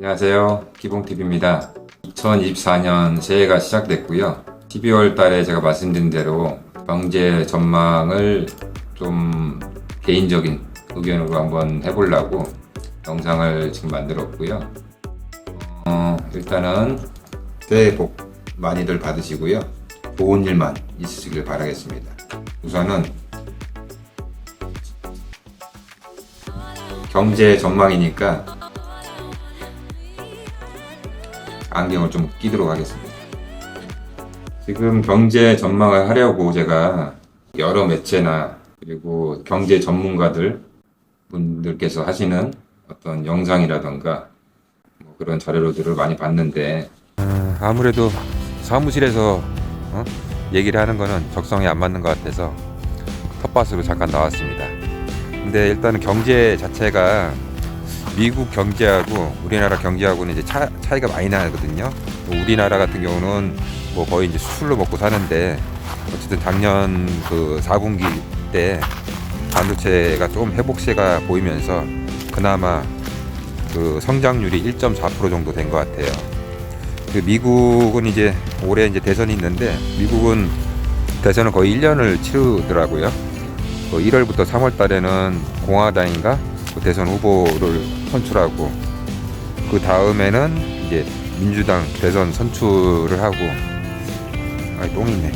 안녕하세요. 기봉TV입니다. 2024년 새해가 시작됐고요. 12월 달에 제가 말씀드린 대로 경제 전망을 좀 개인적인 의견으로 한번 해보려고 영상을 지금 만들었고요. 어, 일단은 새해 복 많이들 받으시고요. 좋은 일만 있으시길 바라겠습니다. 우선은 경제 전망이니까 안경을 좀 끼도록 하겠습니다. 지금 경제 전망을 하려고 제가 여러 매체나 그리고 경제 전문가들 분들께서 하시는 어떤 영상이라던가 뭐 그런 자료들을 많이 봤는데 아무래도 사무실에서 어? 얘기를 하는 거는 적성에 안 맞는 것 같아서 텃밭으로 잠깐 나왔습니다. 근데 일단은 경제 자체가 미국 경제하고 우리나라 경제하고는 이제 차, 차이가 많이 나거든요. 뭐 우리나라 같은 경우는 뭐 거의 이제 수출로 먹고 사는데 어쨌든 작년 그 4분기 때 반도체가 좀 회복세가 보이면서 그나마 그 성장률이 1.4% 정도 된 것 같아요. 그 미국은 이제 올해 이제 대선이 있는데 미국은 대선은 거의 1년을 치르더라고요. 그 1월부터 3월 달에는 공화당인가 그 대선 후보를 선출하고 그 다음에는 이제 민주당 대선 선출을 하고 아이 똥 있네.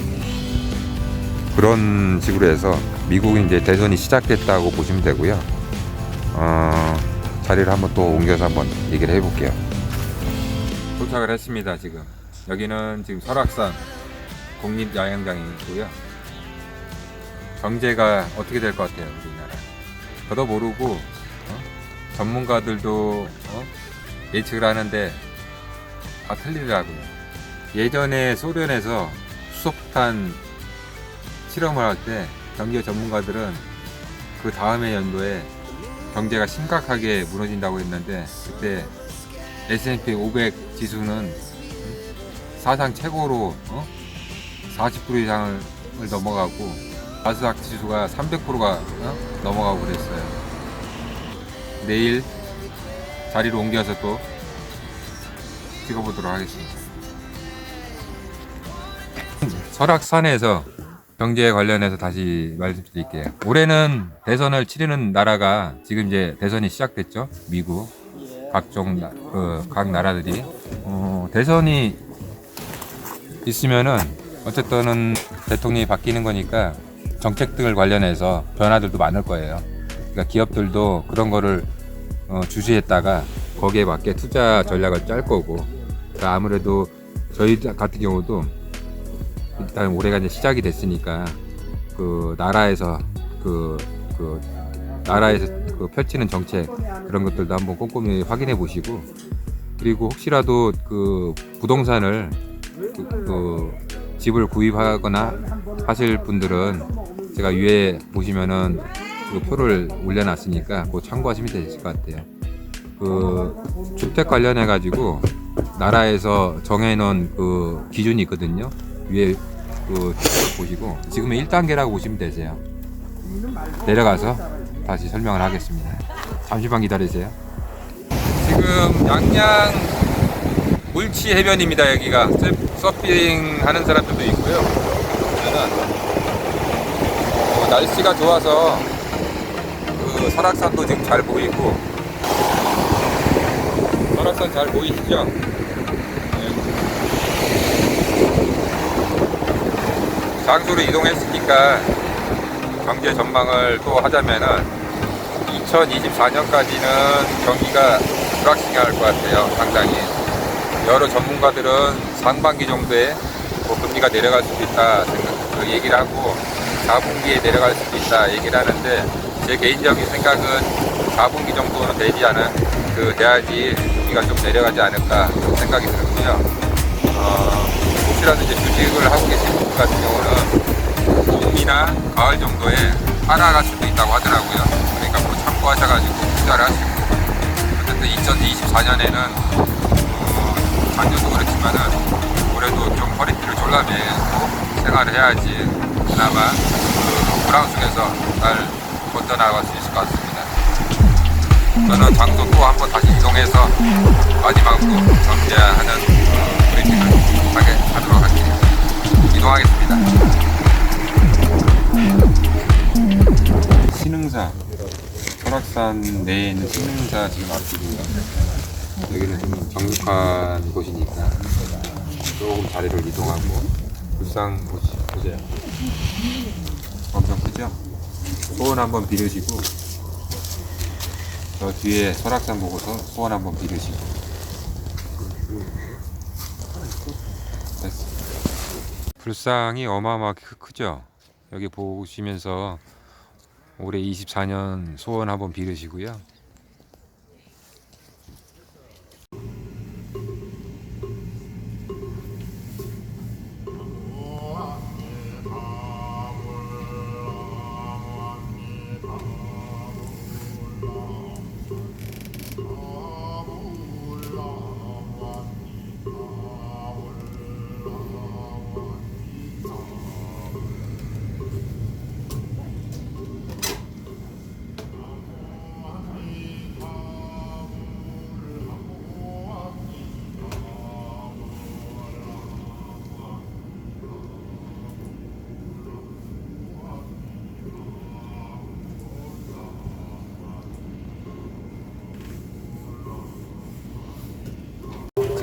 그런 식으로 해서 미국이 이제 대선이 시작됐다고 보시면 되고요. 어, 자리를 한번 또 옮겨서 한번 얘기를 해볼게요. 도착을 했습니다 지금. 여기는 지금 설악산 국립 야영장이고요. 경제가 어떻게 될 것 같아요 우리나라 저도 모르고 어? 전문가들도 어? 예측을 하는데 다 틀리더라고요 예전에 소련에서 수소폭탄 실험을 할 때 경제 전문가들은 그 다음해 연도에 경제가 심각하게 무너진다고 했는데 그때 S&P 500 지수는 사상 최고로 어? 40% 이상을 넘어가고 나스닥 지수가 300%가 어? 넘어가고 그랬어요. 내일 자리를 옮겨서 또 찍어보도록 하겠습니다. 설악산에서 경제 관련해서 다시 말씀드릴게요. 올해는 대선을 치르는 나라가 지금 이제 대선이 시작됐죠. 미국 각종 나, 그, 각 나라들이 어, 대선이 있으면은 어쨌든은 대통령이 바뀌는 거니까 정책들 관련해서 변화들도 많을 거예요. 그러니까 기업들도 그런 거를 어, 주시했다가 거기에 맞게 투자 전략을 짤 거고 그러니까 아무래도 저희 같은 경우도 일단 올해가 이제 시작이 됐으니까 그 나라에서 그, 그 나라에서 그 펼치는 정책 그런 것들도 한번 꼼꼼히 확인해 보시고 그리고 혹시라도 그 부동산을 그, 그 집을 구입하거나 하실 분들은 제가 위에 보시면은 그 표를 올려놨으니까 그거 참고하시면 되실 것 같아요. 그 주택 관련해 가지고 나라에서 정해놓은 그 기준이 있거든요. 위에 그 보시고 지금은 1단계라고 보시면 되세요. 내려가서 다시 설명을 하겠습니다. 잠시만 기다리세요. 지금 양양 물치 해변입니다. 여기가 서핑 하는 사람들도 있고요. 날씨가 좋아서 그 설악산도 지금 잘 보이고 설악산 잘 보이시죠? 네. 장소로 이동했으니까 경제 전망을 또 하자면은 2024년까지는 경기가 불확실할 것 같아요. 상당히 여러 전문가들은 상반기 정도에 뭐 금리가 내려갈 수도 있다 생각 그 얘기를 하고 4분기에 내려갈 수도 있다 얘기를 하는데 제 개인적인 생각은 4분기 정도는 않은 그 돼야지 금리가 좀 내려가지 않을까 생각이 들고요. 어, 혹시라도 이제 주식을 하고 계신 분 같은 경우는 봄이나 가을 정도에 하락할 수도 있다고 하더라고요. 그러니까 뭐 참고하셔가지고 투자를 하시고 어쨌든 2024년에는 어, 작년도 그렇지만은 올해도 좀 허리띠를 졸라매고 생활을 해야지 그나마 그 불황 속에서 잘 믿고 떠나갈 수 있을 것 같습니다. 저는 장소 또 한 번 다시 이동해서 마지막으로 정제하는 브리핑을 하게 하도록 할게요. 이동하겠습니다. 신흥사, 설악산 내에 있는 신흥사 지금 앞집입니다. 여기는 좀 정숙한 곳이니까 조금 자리를 이동하고 불상 보세요. 엄청 크죠? 소원 한번 빌으시고 저 뒤에 설악산 보고서 소원 한번 빌으시고. 불상이 어마어마하게 크- 크죠? 여기 보시면서 올해 24년 소원 한번 빌으시고요.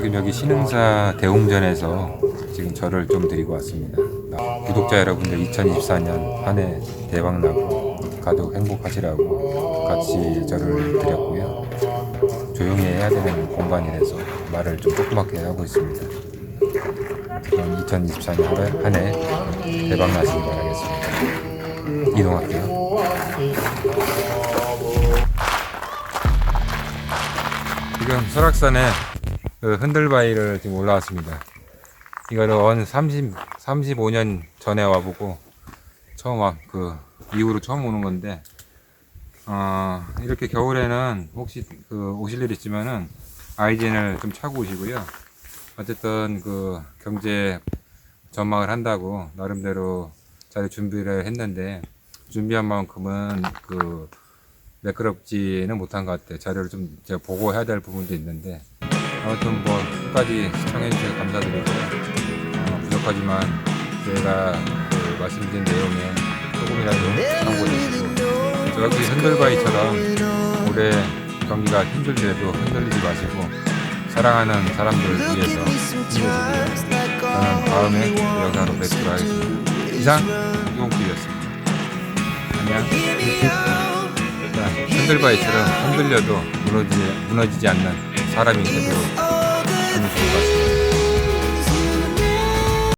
지금 여기 신흥사 대웅전에서 지금 절을 좀 드리고 왔습니다. 구독자 여러분들 2024년 한 해 대박 나고 가족 행복하시라고 같이 절을 드렸고요. 조용히 해야 되는 공간이라서 말을 좀 조그맣게 하고 있습니다. 그럼 2024년 한 해 대박 나시기 바라겠습니다. 이동할게요. 지금 설악산에 그 흔들바위를 지금 올라왔습니다. 이거를 언 30, 35년 전에 와보고 처음 와, 그 이후로 처음 오는 건데, 어, 이렇게 겨울에는 혹시 그 오실 일 있지만은 아이젠을 좀 차고 오시고요. 어쨌든 그 경제 전망을 한다고 나름대로 잘 준비를 했는데 준비한 만큼은 그 매끄럽지는 못한 것 같아요. 자료를 좀 제가 보고 해야 될 부분도 있는데 아무튼 뭐 끝까지 시청해 주셔서 감사드리고요. 어, 부족하지만 제가 그 말씀드린 내용에 조금이라도 참고해주시고 저기 흔들바위처럼 올해 경기가 힘들더라도 흔들리지 마시고 사랑하는 사람들 위해서 힘내시고요. 저는 다음에 영상으로 뵙도록 하겠습니다. 이상 이홍길이었습니다. 안녕. 자, 흔들바위처럼 흔들려도 무너지지, 무너지지 않는 사람인데도 좋은 것 같습니다.